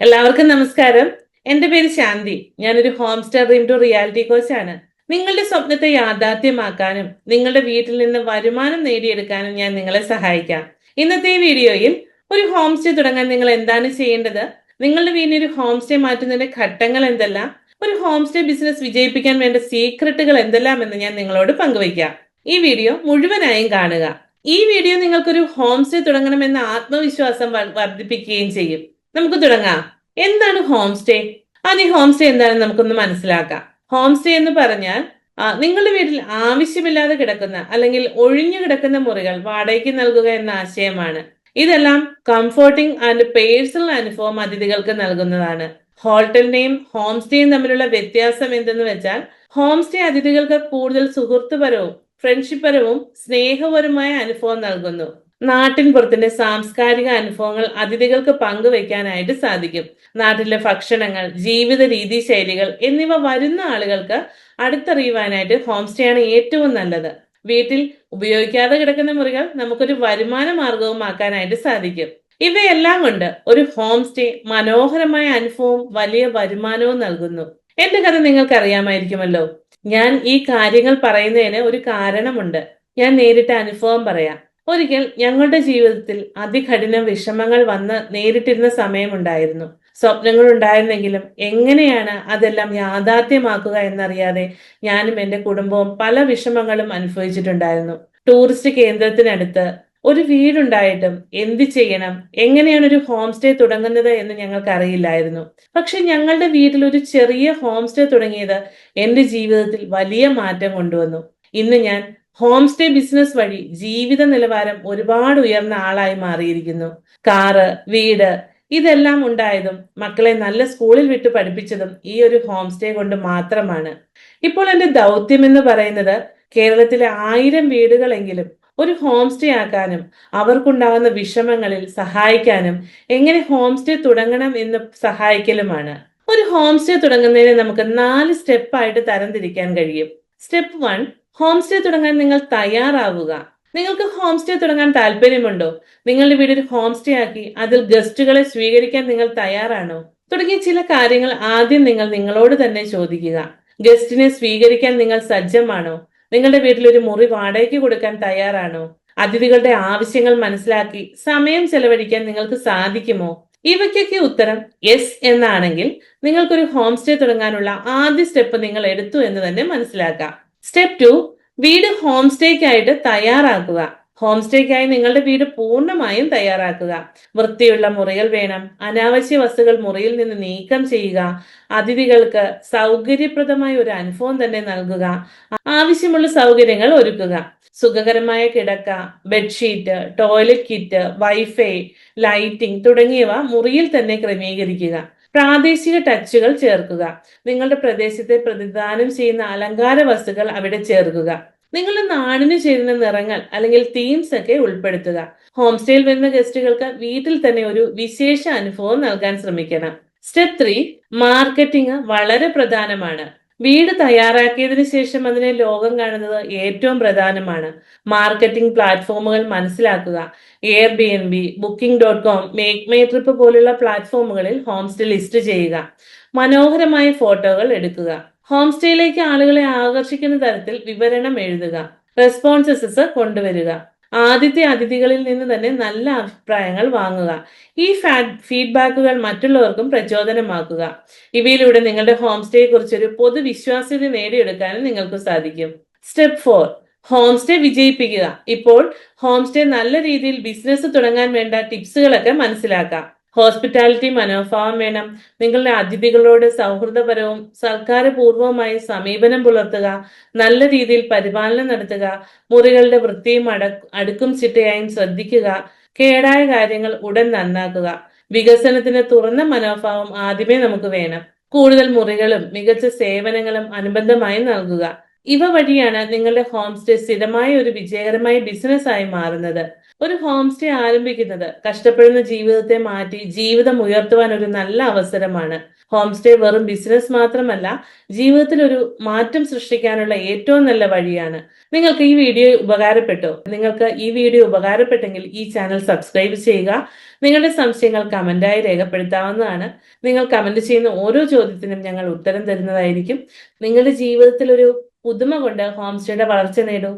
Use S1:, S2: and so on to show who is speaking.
S1: എല്ലാവർക്കും നമസ്കാരം. എന്റെ പേര് ശാന്തി. ഞാനൊരു home star dream to reality ആണ്. നിങ്ങളുടെ സ്വപ്നത്തെ യാഥാർത്ഥ്യമാക്കാനും നിങ്ങളുടെ വീട്ടിൽ നിന്ന് വരുമാനം നേടിയെടുക്കാനും ഞാൻ നിങ്ങളെ സഹായിക്കാം. ഇന്നത്തെ വീഡിയോയിൽ ഒരു ഹോം സ്റ്റേ തുടങ്ങാൻ നിങ്ങൾ എന്താണ് ചെയ്യേണ്ടത്? നിങ്ങളുടെ വീടിന് ഒരു ഹോം സ്റ്റേ മാറ്റുന്നതിന്റെ ഘട്ടങ്ങൾ എന്തെല്ലാം? ഒരു ഹോം സ്റ്റേ ബിസിനസ് വിജയിപ്പിക്കാൻ വേണ്ട സീക്രട്ടുകൾ എന്തെല്ലാം എന്ന് ഞാൻ നിങ്ങളോട് പങ്കുവയ്ക്കാം. ഈ വീഡിയോ മുഴുവനായും കാണുക. ഈ വീഡിയോ നിങ്ങൾക്കൊരു ഹോം സ്റ്റേ തുടങ്ങണമെന്ന ആത്മവിശ്വാസം വർദ്ധിപ്പിക്കുകയും ചെയ്യും. നമുക്ക് തുടങ്ങാം. എന്താണ് ഹോം സ്റ്റേ ആദ്യം ഹോം സ്റ്റേ എന്താണെന്ന് നമുക്കൊന്ന് മനസ്സിലാക്കാം. ഹോം സ്റ്റേ എന്ന് പറഞ്ഞാൽ നിങ്ങളുടെ വീട്ടിൽ ആവശ്യമില്ലാതെ കിടക്കുന്ന അല്ലെങ്കിൽ ഒഴിഞ്ഞു കിടക്കുന്ന മുറികൾ വാടകയ്ക്ക് നൽകുക എന്ന ആശയമാണ്. ഇതെല്ലാം കംഫോർട്ടിംഗ് ആൻഡ് പേഴ്സണൽ അനുഭവം അതിഥികൾക്ക് നൽകുന്നതാണ്. ഹോട്ടലിന്റെയും ഹോം സ്റ്റേയും തമ്മിലുള്ള വ്യത്യാസം എന്തെന്ന് വെച്ചാൽ ഹോം സ്റ്റേ അതിഥികൾക്ക് കൂടുതൽ സുഹൃത്തുപരവും ഫ്രണ്ട്ഷിപ്പരവും സ്നേഹപരവുമായ അനുഭവം നൽകുന്നു. നാട്ടിൻ പുറത്തിന്റെ സാംസ്കാരിക അനുഭവങ്ങൾ അതിഥികൾക്ക് പങ്കുവെക്കാനായിട്ട് സാധിക്കും. നാട്ടിലെ ഭക്ഷണങ്ങൾ ജീവിത രീതി ശൈലികൾ എന്നിവ വരുന്ന ആളുകൾക്ക് അടുത്തറിയുവാനായിട്ട് ഹോം സ്റ്റേ ആണ് ഏറ്റവും നല്ലത്. വീട്ടിൽ ഉപയോഗിക്കാതെ കിടക്കുന്ന മുറികൾ നമുക്കൊരു വരുമാന മാർഗവും ആക്കാനായിട്ട് സാധിക്കും. ഇവയെല്ലാം കൊണ്ട് ഒരു ഹോം സ്റ്റേ മനോഹരമായ അനുഭവവും വലിയ വരുമാനവും നൽകുന്നു. എന്റെ കഥ നിങ്ങൾക്കറിയാമായിരിക്കുമല്ലോ. ഞാൻ ഈ കാര്യങ്ങൾ പറയുന്നതിന് ഒരു കാരണമുണ്ട്. ഞാൻ നേരിട്ട അനുഭവം പറയാം. ഒരിക്കൽ ഞങ്ങളുടെ ജീവിതത്തിൽ അതികഠിന വിഷമങ്ങൾ വന്ന് നേരിട്ടിരുന്ന സമയമുണ്ടായിരുന്നു. സ്വപ്നങ്ങൾ ഉണ്ടായിരുന്നെങ്കിലും എങ്ങനെയാണ് അതെല്ലാം യാഥാർത്ഥ്യമാക്കുക എന്നറിയാതെ ഞാനും എന്റെ കുടുംബവും പല വിഷമങ്ങളും അനുഭവിച്ചിട്ടുണ്ടായിരുന്നു. ടൂറിസ്റ്റ് കേന്ദ്രത്തിനടുത്ത് ഒരു വീടുണ്ടായിട്ടും എന്ത് ചെയ്യണം എങ്ങനെയാണ് ഒരു ഹോം സ്റ്റേ തുടങ്ങുന്നത് എന്ന് ഞങ്ങൾക്ക് അറിയില്ലായിരുന്നു പക്ഷെ ഞങ്ങളുടെ വീട്ടിൽ ഒരു ചെറിയ ഹോം സ്റ്റേ തുടങ്ങിയത് എന്റെ ജീവിതത്തിൽ വലിയ മാറ്റം കൊണ്ടുവന്നു. ഇന്ന് ഞാൻ ഹോം സ്റ്റേ ബിസിനസ് വഴി ജീവിത നിലവാരം ഒരുപാട് ഉയർന്ന ആളായി മാറിയിരിക്കുന്നു. കാറ് വീട് ഇതെല്ലാം ഉണ്ടായതും മക്കളെ നല്ല സ്കൂളിൽ വിട്ട് പഠിപ്പിച്ചതും ഈ ഒരു ഹോം സ്റ്റേ കൊണ്ട് മാത്രമാണ്. ഇപ്പോൾ എന്റെ ദൗത്യം എന്ന് പറയുന്നത് കേരളത്തിലെ ആയിരം വീടുകളെങ്കിലും ഒരു ഹോം സ്റ്റേ ആക്കാനും അവർക്കുണ്ടാകുന്ന വിഷമങ്ങളിൽ സഹായിക്കാനും എങ്ങനെ ഹോം സ്റ്റേ തുടങ്ങണം എന്ന് സഹായിക്കലുമാണ്. ഒരു ഹോം സ്റ്റേ തുടങ്ങുന്നതിന് നമുക്ക് നാല് സ്റ്റെപ്പായിട്ട് തരംതിരിക്കാൻ കഴിയും. സ്റ്റെപ്പ് വൺ ഹോം സ്റ്റേ തുടങ്ങാൻ നിങ്ങൾ തയ്യാറാവുക. നിങ്ങൾക്ക് ഹോം സ്റ്റേ തുടങ്ങാൻ താല്പര്യമുണ്ടോ? നിങ്ങളുടെ വീട് ഒരു ഹോം സ്റ്റേ ആക്കി അതിൽ ഗസ്റ്റുകളെ സ്വീകരിക്കാൻ നിങ്ങൾ തയ്യാറാണോ? തുടങ്ങിയ ചില കാര്യങ്ങൾ ആദ്യം നിങ്ങൾ നിങ്ങളോട് തന്നെ ചോദിക്കുക. ഗസ്റ്റിനെ സ്വീകരിക്കാൻ നിങ്ങൾ സജ്ജമാണോ? നിങ്ങളുടെ വീട്ടിൽ ഒരു മുറി വാടകയ്ക്ക് കൊടുക്കാൻ തയ്യാറാണോ? അതിഥികളുടെ ആവശ്യങ്ങൾ മനസ്സിലാക്കി സമയം ചെലവഴിക്കാൻ നിങ്ങൾക്ക് സാധിക്കുമോ? ഇവയ്ക്കൊക്കെ ഉത്തരം യെസ് എന്നാണെങ്കിൽ നിങ്ങൾക്കൊരു ഹോം സ്റ്റേ തുടങ്ങാനുള്ള ആദ്യ സ്റ്റെപ്പ് നിങ്ങൾ എടുത്തു എന്ന് തന്നെ മനസ്സിലാക്കാം. സ്റ്റെപ്പ് ടു വീട് ഹോം സ്റ്റേക്കായിട്ട് തയ്യാറാക്കുക. ഹോം സ്റ്റേക്കായി നിങ്ങളുടെ വീട് പൂർണമായും തയ്യാറാക്കുക. വൃത്തിയുള്ള മുറികൾ വേണം. അനാവശ്യ വസ്തുക്കൾ മുറിയിൽ നിന്ന് നീക്കം ചെയ്യുക. അതിഥികൾക്ക് സൗകര്യപ്രദമായ ഒരു അനുഭവം തന്നെ നൽകുക. ആവശ്യമുള്ള സൗകര്യങ്ങൾ ഒരുക്കുക. സുഖകരമായ കിടക്ക bedsheet toilet kit wifi lighting തുടങ്ങിയവ മുറിയിൽ തന്നെ ക്രമീകരിക്കുക. പ്രാദേശിക ടച്ചുകൾ ചേർക്കുക. നിങ്ങളുടെ പ്രദേശത്തെ പ്രതിദാനം ചെയ്യുന്ന അലങ്കാര വസ്തുക്കൾ അവിടെ ചേർക്കുക. നിങ്ങളുടെ നാടിന് ചേരുന്ന നിറങ്ങൾ അല്ലെങ്കിൽ തീംസ് ഒക്കെ ഉൾപ്പെടുത്തുക. ഹോം സ്റ്റേയിൽ വരുന്ന ഗസ്റ്റുകൾക്ക് വീട്ടിൽ തന്നെ ഒരു വിശേഷ അനുഭവം നൽകാൻ ശ്രമിക്കണം. സ്റ്റെപ്പ് ത്രീ മാർക്കറ്റിംഗ് വളരെ പ്രധാനമാണ്. വീട് തയ്യാറാക്കിയതിനു ശേഷം അതിനെ ലോകം കാണുന്നത് ഏറ്റവും പ്രധാനമാണ്. മാർക്കറ്റിംഗ് പ്ലാറ്റ്ഫോമുകൾ മനസ്സിലാക്കുക. Airbnb Booking dot com Make My Trip പോലുള്ള പ്ലാറ്റ്ഫോമുകളിൽ ഹോം സ്റ്റേ ലിസ്റ്റ് ചെയ്യുക. മനോഹരമായ ഫോട്ടോകൾ എടുക്കുക. ഹോം സ്റ്റേയിലേക്ക് ആളുകളെ ആകർഷിക്കുന്ന തരത്തിൽ വിവരണം എഴുതുക. റെസ്പോൺസസ് കൊണ്ടുവരിക. ആദ്യത്തെ അതിഥികളിൽ നിന്ന് തന്നെ നല്ല അഭിപ്രായങ്ങൾ വാങ്ങുക. ഈ ഫീഡ്ബാക്കുകൾ മറ്റുള്ളവർക്കും പ്രചോദനമാക്കുക. ഇവയിലൂടെ നിങ്ങളുടെ ഹോം സ്റ്റേയെ കുറിച്ചൊരു പൊതുവിശ്വാസ്യത നേടിയെടുക്കാനും നിങ്ങൾക്ക് സാധിക്കും. സ്റ്റെപ്പ് ഫോർ ഹോം സ്റ്റേ വിജയിപ്പിക്കുക. ഇപ്പോൾ ഹോം സ്റ്റേ നല്ല രീതിയിൽ ബിസിനസ് തുടങ്ങാൻ വേണ്ട ടിപ്സുകളൊക്കെ മനസ്സിലാക്കാം. ഹോസ്പിറ്റാലിറ്റി മനോഭാവം വേണം. നിങ്ങളുടെ അതിഥികളോട് സൗഹൃദപരവും സർക്കാർ സമീപനം പുലർത്തുക. നല്ല രീതിയിൽ പരിപാലനം നടത്തുക. മുറികളുടെ വൃത്തിയും അട അടുക്കും ചിട്ടയായും ശ്രദ്ധിക്കുക. കേടായ കാര്യങ്ങൾ ഉടൻ നന്നാക്കുക. വികസനത്തിന് തുറന്ന മനോഭാവം ആദ്യമേ നമുക്ക് വേണം. കൂടുതൽ മുറികളും മികച്ച സേവനങ്ങളും അനുബന്ധമായി നൽകുക. ഇവ വഴിയാണ് നിങ്ങളുടെ ഹോം സ്റ്റേ സ്ഥിരമായ ഒരു വിജയകരമായ ബിസിനസ് ആയി മാറുന്നത്. ഒരു ഹോം സ്റ്റേ ആരംഭിക്കുന്നത് കഷ്ടപ്പെടുന്ന ജീവിതത്തെ മാറ്റി ജീവിതം ഉയർത്തുവാൻ ഒരു നല്ല അവസരമാണ്. ഹോം സ്റ്റേ വെറും ബിസിനസ് മാത്രമല്ല ജീവിതത്തിൽ ഒരു മാറ്റം സൃഷ്ടിക്കാനുള്ള ഏറ്റവും നല്ല വഴിയാണ്. നിങ്ങൾക്ക് ഈ വീഡിയോ ഉപകാരപ്പെട്ടോ? നിങ്ങൾക്ക് ഈ വീഡിയോ ഉപകാരപ്പെട്ടെങ്കിൽ ഈ ചാനൽ സബ്സ്ക്രൈബ് ചെയ്യുക. നിങ്ങളുടെ സംശയങ്ങൾ കമന്റായി രേഖപ്പെടുത്താവുന്നതാണ്. നിങ്ങൾ കമന്റ് ചെയ്യുന്ന ഓരോ ചോദ്യത്തിനും ഞങ്ങൾ ഉത്തരം തരുന്നതായിരിക്കും. നിങ്ങളുടെ ജീവിതത്തിൽ ഒരു പുതുമ കൊണ്ട് ഹോം സ്റ്റേയുടെ വളർച്ച നേടൂ.